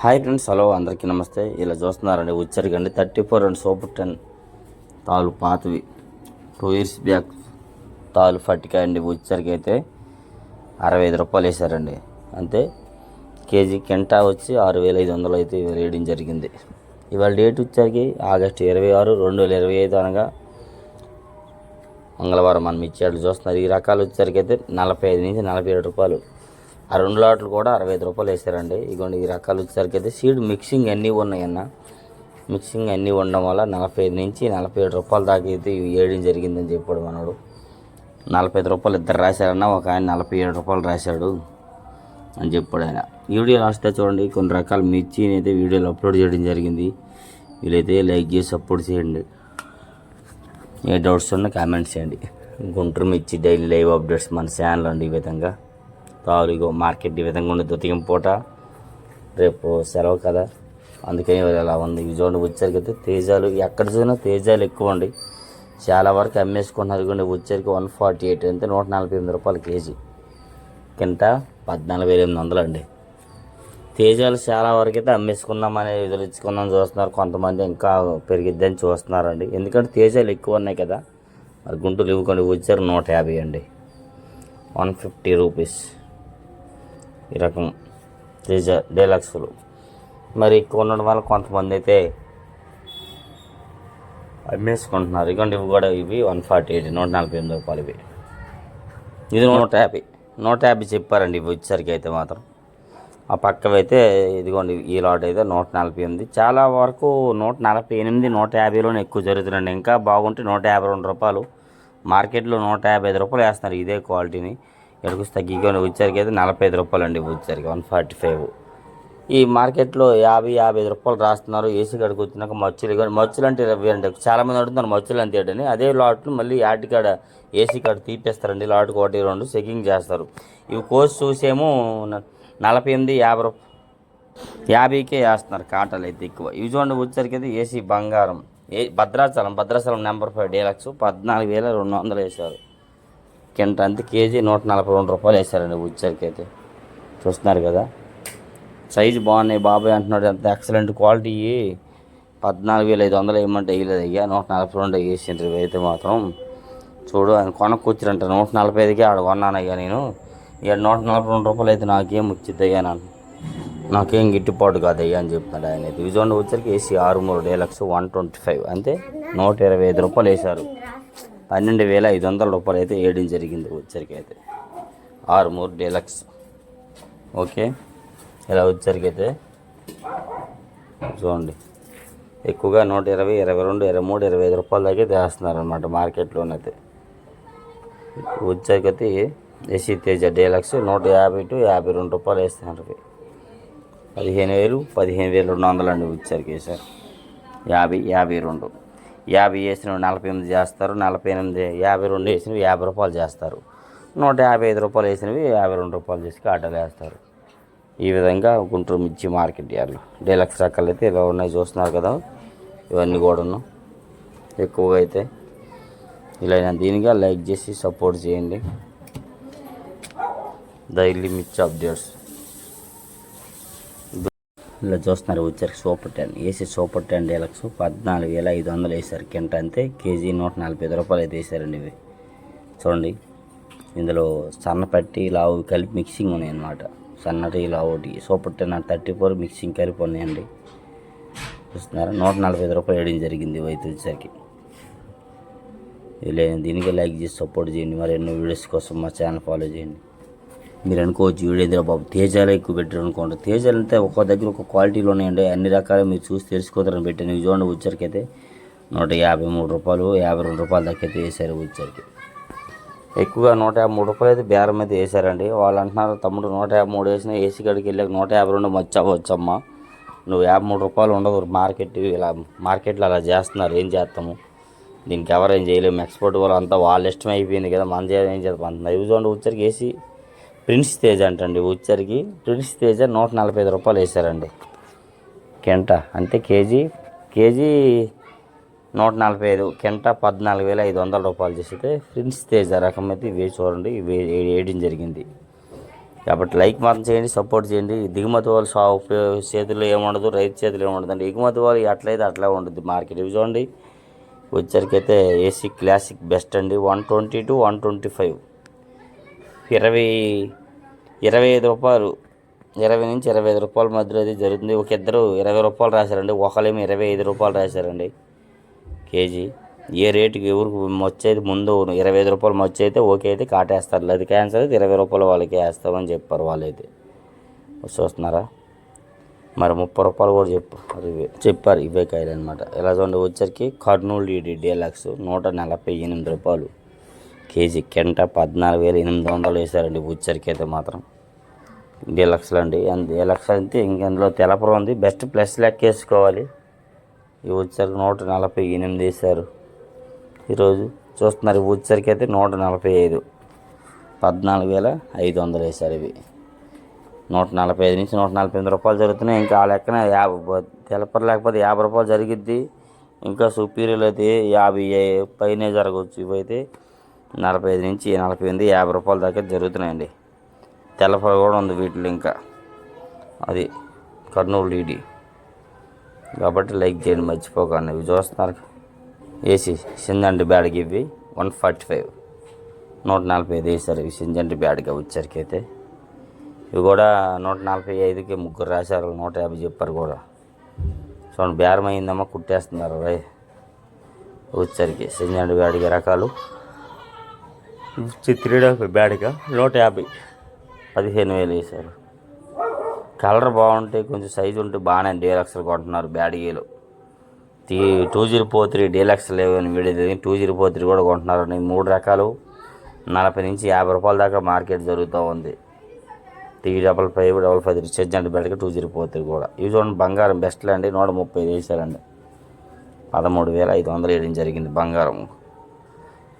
Hi friends hello అందరికీ నమస్తే. ఇలా చూస్తున్నారండి ఉచ్చరికండి. Thirty four and super ten తాలు పాతవి. టూ ఇయర్స్ బ్యాక్ తాలు ఫట్టికాయ అండి ఉచ్చరికి అయితే అరవై ఐదు రూపాయలు వేశారండి. అంతే కేజీ కెంటా వచ్చి ఆరు వేల ఐదు వందలు అయితే వేయడం జరిగింది. ఇవాళ డేట్ వచ్చరికి ఆగస్టు ఇరవై ఆరు రెండు వేల ఇరవై ఐదు అనగా మంగళవారం మనం ఇచ్చేట్లు చూస్తున్నారు. ఈ రకాలు వచ్చరికి అయితే నలభై ఐదు నుంచి నలభై ఏడు రూపాయలు ఆ రెండు లాట్లు కూడా అరవై ఐదు రూపాయలు వేసారండి. ఇగోండి ఈ రకాలు వచ్చేసరికి అయితే సీడ్ మిక్సింగ్ అన్నీ ఉన్నాయన్న. మిక్సింగ్ అన్నీ ఉండడం వల్ల నలభై ఐదు నుంచి నలభై ఏడు రూపాయల దాకా అయితే ఇవి వేయడం జరిగిందని చెప్పాడు మనోడు. నలభై ఐదు రూపాయలు ఇద్దరు రాశారన్న ఒక ఆయన నలభై ఏడు రూపాయలు రాశాడు అని చెప్పాడు ఆయన. ఈ వీడియో లాస్ట్ చూడండి కొన్ని రకాల మిర్చిని అయితే వీడియోలో అప్లోడ్ చేయడం జరిగింది. వీలైతే లైక్ చేసి సపోర్ట్ చేయండి. ఏ డౌట్స్ ఉన్నా కామెంట్స్ చేయండి. గుంటూరు మిర్చి డైలీ లైవ్ అప్డేట్స్ మన ఛానల్ అండి ఈ విధంగా. తాలుగో మార్కెట్ ఈ విధంగా ఉండి ఉదయం పూట. రేపు సెలవు కదా. అందుకని అలా ఉంది. ఈ చూడండి వచ్చరికి తేజాలు ఎక్కడ చూసినా తేజాలు ఎక్కువ అండి చాలా వరకు అమ్మేసుకుంటున్నారు కొన్ని వచ్చరికి వన్ ఫార్టీ ఎయిట్ అంటే నూట నలభై ఎనిమిది రూపాయలు కేజీ. కింద పద్నాలుగు వేల ఎనిమిది వందలు అండి. తేజాలు చాలా వరకు అయితే అమ్మేసుకుందామని ఎదురించుకుందాం చూస్తున్నారు. కొంతమంది ఇంకా పెరిగిద్దని చూస్తున్నారండి. ఎందుకంటే తేజాలు ఎక్కువ ఉన్నాయి కదా. మరి గుంటూరు ఇవ్వకుండా. వచ్చారు నూట యాభై అండి. One fifty rupees. ఈ రకం తేజ డీలక్స్లు. మరి ఎక్కువ ఉండడం వల్ల కొంతమంది అయితే అమ్మేసుకుంటున్నారు. ఇదిగోండి ఇవి కూడా ఇవి వన్ ఫార్టీ ఎయిట్ నూట నలభై ఎనిమిది రూపాయలు ఇవి. ఇది నూట యాభై. నూట యాభై చెప్పారండి ఇవి వచ్చేసరికి అయితే మాత్రం. ఆ పక్కవైతే ఇదిగోండి ఈ లాట్ అయితే నూట నలభై ఎనిమిది. చాలా వరకు నూట నలభై ఎనిమిది నూట యాభైలోనే ఎక్కువ జరుగుతుందండి. ఇంకా బాగుంటే నూట యాభై రెండు రూపాయలు. మార్కెట్లో నూట యాభై ఐదు రూపాయలు వేస్తున్నారు ఇదే క్వాలిటీని. ఎక్కడికి తగ్గికొని వచ్చరికి అయితే నలభై ఐదు రూపాయలు అండి వచ్చరికి వన్ ఫార్టీ ఫైవ్. ఈ మార్కెట్లో యాభై యాభై ఐదు రూపాయలు రాస్తున్నారు. ఏసీ కాడికి వచ్చినాక మచ్చులు కానీ మచ్చులు అంటే ఇరవై అండి. చాలామంది అడుగుతున్నారు మచ్చులు అంతే అని అదే లాట్లు మళ్ళీ యాటి కాడ ఏసీ కాడ తీపేస్తారండి. లాట్కి ఒకటి రెండు చెకింగ్ చేస్తారు. ఇవి కోసి చూసేమో నలభై ఎనిమిది యాభై రూపాయలు యాభైకే వేస్తున్నారు కాటలు అయితే ఎక్కువ. ఇవి చూడండి వచ్చరికి అయితే ఏసీ బంగారం. ఏ Bhadrachalam Bhadrachalam number five deluxe పద్నాలుగు వేల రెండు వందలు వేశారు. కింట అంతే కేజీ నూట నలభై రెండు రూపాయలు వేశారండి వచ్చరికి అయితే. చూస్తున్నారు కదా. సైజు బాగున్నాయి బాబాయ్ అంటున్నాడు అంత ఎక్సలెంట్ క్వాలిటీ. పద్నాలుగు వేల ఐదు వందలు వేయమంటే వేయలేదు అయ్యా నూట నలభై రెండు వేసిండ్రు అయితే మాత్రం. చూడు ఆయన కొనక్కొచ్చిరంట నూట నలభై ఐదుకే ఆడ కొన్నానయ్యా నేను. ఇక నూట నలభై రెండు రూపాయలు అయితే నాకేం వచ్చింది అయ్యా నాకు నాకేం గిట్టుబాటు కాదయ్యా అని చెప్తున్నాడు ఆయన అయితే. విజయవాడ వచ్చరికి ఏసీ ఆరు మూడు డేలక్స్ వన్ ట్వంటీ ఫైవ్ అంతే. నూట ఇరవై ఐదు రూపాయలు వేశారు. పన్నెండు వేల ఐదు వందల రూపాయలు అయితే వేయడం జరిగింది వచ్చరికి అయితే. ఆరు మూడు డీలక్స్. ఓకే. ఇలా వచ్చరికి అయితే చూడండి. ఎక్కువగా నూట ఇరవై ఇరవై రెండు ఇరవై మూడు ఇరవై ఐదు రూపాయల దాకా తెస్తున్నారు అనమాట మార్కెట్లోనైతే వచ్చరికైతే ఏసీ తేజ డీలక్స్ నూట యాభై టు యాభై రెండు రూపాయలు వేస్తున్నారు. పదిహేను వేలు పదిహేను వేలు రెండు వందలు అండి వచ్చరికి సార్ యాభై యాభై రెండు. యాభై వేసిన నలభై ఎనిమిది చేస్తారు నలభై ఎనిమిది యాభై రెండు వేసినవి యాభై రూపాయలు చేస్తారు. నూట యాభై ఐదు రూపాయలు వేసినవి యాభై రెండు రూపాయలు చేసి కాటాలు వేస్తారు. ఈ విధంగా గుంటూరు మిర్చి మార్కెట్ యార్డ్లో డీలక్స్ రకాలు అయితే ఇలా ఉన్నాయి చూస్తున్నారు కదా? ఇవన్నీ కూడాను ఎక్కువగా అయితే ఇలా దీనిగా లైక్ చేసి సపోర్ట్ చేయండి. డైలీ మిర్చి అప్డేట్స్. ఇలా చూస్తున్నారు వచ్చారు super ten. AC super ten deluxe. పద్నాలుగు వేల ఐదు వందలు వేసారు కింట అంతే కేజీ నూట నలభై ఐదు రూపాయలు అయితే వేసారండి ఇవి. చూడండి. ఇందులో సన్నపట్టి లావు కలిపి మిక్సింగ్ ఉన్నాయి అన్నమాట సన్నటి లావుటి super ten thirty four mixing కలిపి ఉన్నాయండి. చూస్తున్నారా. నూట నలభై ఐదు రూపాయలు వేయడం జరిగింది ఇవి అయితే వచ్చేసరికి. ఇలా దీనికి లైక్ చేసి సపోర్ట్ చేయండి. మరి ఎన్నో వీడియోస్ కోసం మా ఛానల్ ఫాలో చేయండి. మీరు అనుకోవచ్చు వీడియో బాబు తేజాలు ఎక్కువ పెట్టారు అనుకోండి తేజాలు అంటే ఒక్కో దగ్గర ఒక క్వాలిటీలో ఉన్నాయండి అన్ని రకాలు మీరు చూసి తెలుసుకోతారని పెట్టాను. ఇవి చూడండి వచ్చరికి అయితే నూట యాభై మూడు రూపాయలు యాభై రెండు రూపాయల దాకా అయితే వేసారు వచ్చరికి ఎక్కువగా నూట యాభై మూడు రూపాయలు అయితే బేరం అయితే వేసారండి వాళ్ళు అంటున్నారు తమ్ముడు నూట యాభై మూడు వేసిన ఏసీ గడికి వెళ్ళాక నూట యాభై రెండు వచ్చావచ్చమ్మా నువ్వు యాభై మూడు రూపాయలు ఉండదు మార్కెట్ ఇలా మార్కెట్లో అలా చేస్తున్నారు. ఏం చేస్తాము? దీనికి ఎవరు ఏం చేయలేము. ఎక్స్పోర్ట్ వాళ్ళు అంతా వాళ్ళ ఇష్టం అయిపోయింది కదా మన చేయాలి ఏం చేద్దాం అంత ఇవి చూడండి వచ్చరికి వేసి ప్రిన్స్ తేజ అంటండి వచ్చరికి ప్రిన్స్ తేజ నూట నలభై ఐదు రూపాయలు వేశారండి. కెంట అంటే కేజీ కేజీ నూట నలభై ఐదు కింట పద్నాలుగు వేల ఐదు వందల రూపాయలు చేస్తే ప్రిన్స్ తేజ రకం అయితే ఇవే చూడండి వేయడం జరిగింది. కాబట్టి లైక్ మాత్రం చేయండి సపోర్ట్ చేయండి. దిగుమతి వాళ్ళు షాప్ చేతుల్లో ఏముండదు రైతు చేతులు ఏముండదు అండి ఎగుమతి వాళ్ళు ఎట్లయితే అట్లా ఉంటుంది మార్కెట్. ఇవి చూడండి వచ్చరికైతే ఏసీ క్లాసిక్ బెస్ట్ అండి one twenty to one twenty five. ఇరవై ఇరవై ఐదు రూపాయలు ఇరవై నుంచి ఇరవై ఐదు రూపాయల మధ్యలో అది జరుగుతుంది. ఒక ఇద్దరు ఇరవై రూపాయలు రాశారండి. ఒకళ్ళేమో ఇరవై ఐదు రూపాయలు రాశారండి కేజీ. ఏ రేటుకి ఎవరికి వచ్చేది ముందు ఇరవై ఐదు రూపాయలు వచ్చి అయితే ఓకే అయితే కాటేస్తారు. లేదు క్యాన్సర్ అయితే ఇరవై రూపాయలు వాళ్ళకి వేస్తామని చెప్పారు వాళ్ళైతే. చూస్తున్నారా? మరి ముప్పై రూపాయలు కూడా చెప్పు చెప్పారు ఇవే కాయలు అనమాట ఇలా చూడండి వచ్చరికి కర్నూలు డీడీ డీలక్స్ నూట నలభై ఎనిమిది రూపాయలు. కేజీ కెంట పద్నాలుగు వేల ఎనిమిది వందలు వేసారండి ఉచ్చరికి అయితే మాత్రం డీలక్స్లో అండి. డీలక్స్ అంటే ఇంకెందులో తెలపరం ఉంది. బెస్ట్ ప్లస్ లెక్క వేసుకోవాలి. ఈ ఉచ్చరికి నూట నలభై ఎనిమిది వేసారు ఈరోజు చూస్తున్నారు ఉచ్చరికి అయితే నూట నలభై ఐదు. పద్నాలుగు వేల ఐదు వందలు వేశారు ఇవి. నూట నలభై ఐదు నుంచి నూట నలభై ఎనిమిది రూపాయలు జరుగుతున్నాయి. ఇంకా ఆ లెక్కన యాభై తెలపర లేకపోతే యాభై రూపాయలు జరిగిద్ది. ఇంకా సుపీరియర్ అయితే యాభై పైనే జరగవచ్చు. ఇవైతే నలభై ఐదు నుంచి నలభై ఎనిమిది యాభై రూపాయల దాకా జరుగుతున్నాయండి. తెల్లపర కూడా ఉంది వీటిలో ఇంకా. అది కర్నూలు డీడీ. కాబట్టి లైక్ చేయండి మర్చిపోకండి. ఇవి చూస్తున్నారు. ఏసీ సిందండి బ్యాడ్కి ఇవి వన్ ఫార్టీ ఫైవ్. నూట నలభై ఐదు వేసారు ఇవి సింజంటి బ్యాడ్గా వచ్చరికైతే అయితే. ఇవి కూడా నూట నలభై ఐదుకి ముగ్గురు రాశారు నూట యాభై చెప్పారు కూడా. చూడండి బేరం అయిందమ్మా కుట్టేస్తున్నారు. రై వచ్చరికి సింజంటి బ్యాడ్కి రకాలు. త్రీ డే బ్యాడ్గా నూట యాభై. పదిహేను వేలు వేశారు. కలర్ బాగుంటే కొంచెం సైజు ఉంటే బాగానే డీలక్స్లు కొంటున్నారు బ్యాడ్గీలు T two zero four three deluxe లేవని video two zero four three కూడా కొంటున్నారు మూడు రకాలు నలభై నుంచి యాభై రూపాయల దాకా మార్కెట్ జరుగుతూ ఉంది. T double five double five three సెజ్జెంట్ బెడకి టూ జీరో ఫోర్ త్రీ కూడా. ఇవి చూడండి బంగారం బెస్ట్లో అండి నూట ముప్పై వేసారండి పదమూడు వేల ఐదు వందలు వేయడం జరిగింది బంగారం.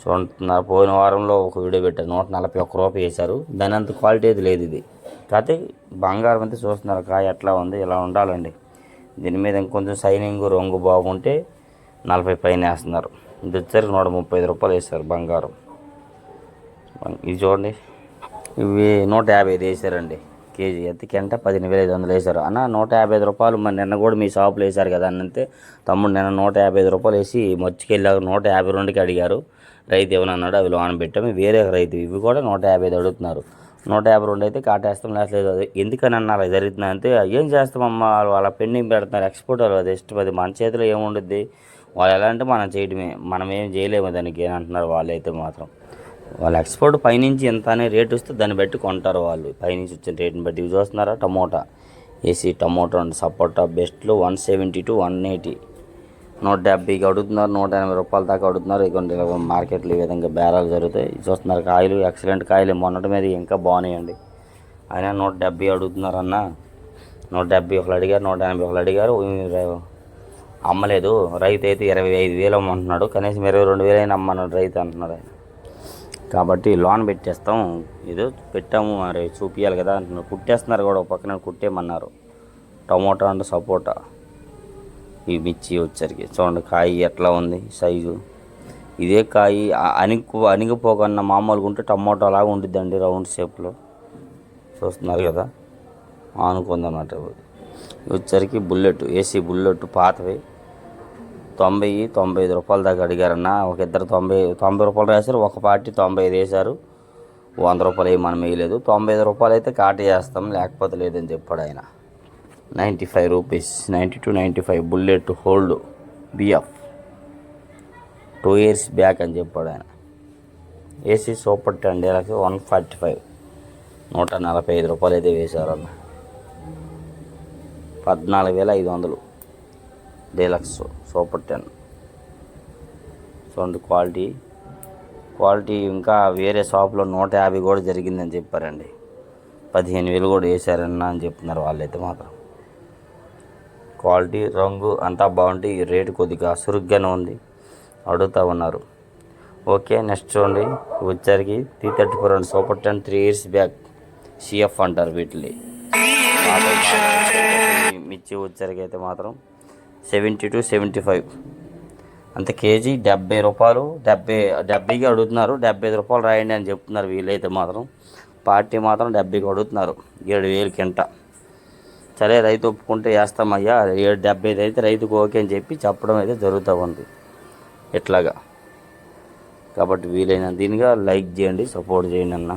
చూడంటున్నారు పోయిన వారంలో ఒక వీడియో పెట్టారు. నూట నలభై ఒక్క రూపాయి వేశారు. దాని అంత క్వాలిటీ అయితే లేదు ఇది. కాకపోతే బంగారం అయితే చూస్తున్నారు కాయ ఎట్లా ఉంది ఇలా ఉండాలండి. దీని మీద ఇంకొంచెం సైనింగ్ రంగు బాగుంటే నలభై పైన వేస్తున్నారు. ఇది నూట ముప్పై ఐదు రూపాయలు వేస్తారు బంగారం. ఇది చూడండి. ఇవి నూట యాభై ఐదు వేసారండి కేజీ ఎత్తికంటే పదిహేను వేల ఐదు వందలు వేశారు. అన్న నూట యాభై ఐదు రూపాయలు మరి నిన్న కూడా మీ షాపులో వేశారు కదా అని అంటే తమ్ముడు నిన్న నూట యాభై ఐదు రూపాయలు వేసి మర్చికెళ్ళారు నూట యాభై రెండుకి అడిగారు. రైతు ఏమన్నాడు అవి లోన పెట్టాము. వేరే రైతు ఇవి కూడా నూట యాభై ఐదు అడుగుతున్నారు. నూట యాభై రెండు అయితే కాటేస్తాం లేట్లేదు అది ఎందుకని అన్న అలా జరుగుతుంది అంటే ఏం చేస్తామమ్మా? వాళ్ళ పెండింగ్ పెడుతున్నారు ఎక్స్పోర్ట్ వాళ్ళు అది ఇష్టం అది మన చేతిలో ఏముండుద్ది? వాళ్ళు ఎలా అంటే మనం చేయడమే మనం ఏం చేయలేము దానికి అని అంటున్నారు వాళ్ళైతే మాత్రం. వాళ్ళ ఎక్స్పోర్ట్ పైనుంచి ఎంత అనే రేట్ వస్తే దాన్ని బట్టి కొంటారు వాళ్ళు. పైనుంచి వచ్చిన రేట్ని బట్టి. ఇవి చూస్తున్నారా? Tomato AC tomato and sapota బెస్ట్లో one seventy to one eighty. నూట డెబ్బైకి అడుగుతున్నారు నూట ఎనభై రూపాయల దాకా అడుగుతున్నారు. ఇటువంటి మార్కెట్లో ఈ విధంగా బేరాలు జరుగుతాయి. చూస్తున్నారు కాయలు ఎక్సలెంట్ కాయలు. మొన్నటి మీద ఇంకా బాగున్నాయండి. అయినా నూట డెబ్బై అడుగుతున్నారు అన్న నూట డెబ్బై ఒకరు అడిగారు నూట ఎనభై ఒకరు అడిగారు. అమ్మలేదు. రైతు అయితే ఇరవై ఐదు వేలు అమ్మంటున్నాడు. కనీసం ఇరవై రెండు వేలు అయినా అమ్మన్నాడు రైతు అంటున్నాడు ఆయన. కాబట్టి లోన్ పెట్టేస్తాం. ఏదో పెట్టాము మరి చూపించాలి కదా. అంటున్నారు కుట్టేస్తున్నారు కూడా ఒక పక్కన కుట్టేయమన్నారు. టమోటా అండ్ సపోటా. ఈ మిర్చి వచ్చరికి చూడండి కాయ ఎట్లా ఉంది సైజు. ఇదే కాయ అణిగి అణిగిపోకుండా మామూలుగా ఉంటే టమాటో లాగా ఉండిద్దండి రౌండ్ షేప్లో. చూస్తున్నారు కదా? ఆనుకుందన్నమాట అన్నమాట వచ్చరికి బుల్లెట్ ఏసీ బుల్లెట్ పాతవి. తొంభై తొంభై ఐదు రూపాయల దాకా అడిగారన్న. ఒక ఇద్దరు తొంభై తొంభై రూపాయలు రాశారు ఒక పార్టీ తొంభై ఐదు వేశారు. వంద రూపాయలు ఏమి మనం వేయలేదు. తొంభై ఐదు రూపాయలు అయితే కాట చేస్తాం లేకపోతే లేదని చెప్పాడు ఆయన. Ninety five rupees ninety to ninety five bullet hold B F two years back అని చెప్పాడు ఆయన. ఏసీ సూపర్ టెన్ డేలకి వన్ ఫార్టీ ఫైవ్ నూట నలభై ఐదు రూపాయలు అయితే వేశారు అన్న పద్నాలుగు వేల ఐదు వందలు డీలక్స్ సూపర్ టెన్ చూడండి క్వాలిటీ క్వాలిటీ ఇంకా వేరే షాప్లో నూట యాభై కూడా జరిగిందని చెప్పారండి. పదిహేను వేలు కూడా వేశారన్న అని చెప్తున్నారు వాళ్ళైతే మాత్రం. క్వాలిటీ రంగు అంతా బాగుంది రేటు కొద్దిగా సురుగ్గానే ఉంది. అడుగుతూ ఉన్నారు. ఓకే నెక్స్ట్ చూడండి. వచ్చరికి three thirty four and super ten three years back C F అంటారు వీటిని. మిర్చి వచ్చరికి అయితే మాత్రం సెవెంటీ టు సెవెంటీ ఫైవ్. అంత కేజీ డెబ్బై రూపాయలు డెబ్బై డెబ్బైకి అడుగుతున్నారు. డెబ్బై ఐదు రూపాయలు రాయండి అని చెప్తున్నారు వీలైతే మాత్రం. పార్టీ మాత్రం డెబ్బైకి అడుగుతున్నారు. ఏడు వేలు కింట. సరే రైతు ఒప్పుకుంటే వేస్తామయ్యా ఏడు డెబ్బై ఐదు అయితే రైతుకు ఓకే అని చెప్పి చెప్పడం అయితే జరుగుతూ ఉంది. ఇట్లాగా కాబట్టి వీలైన దీనిగా లైక్ చేయండి సపోర్ట్ చేయండి అన్న.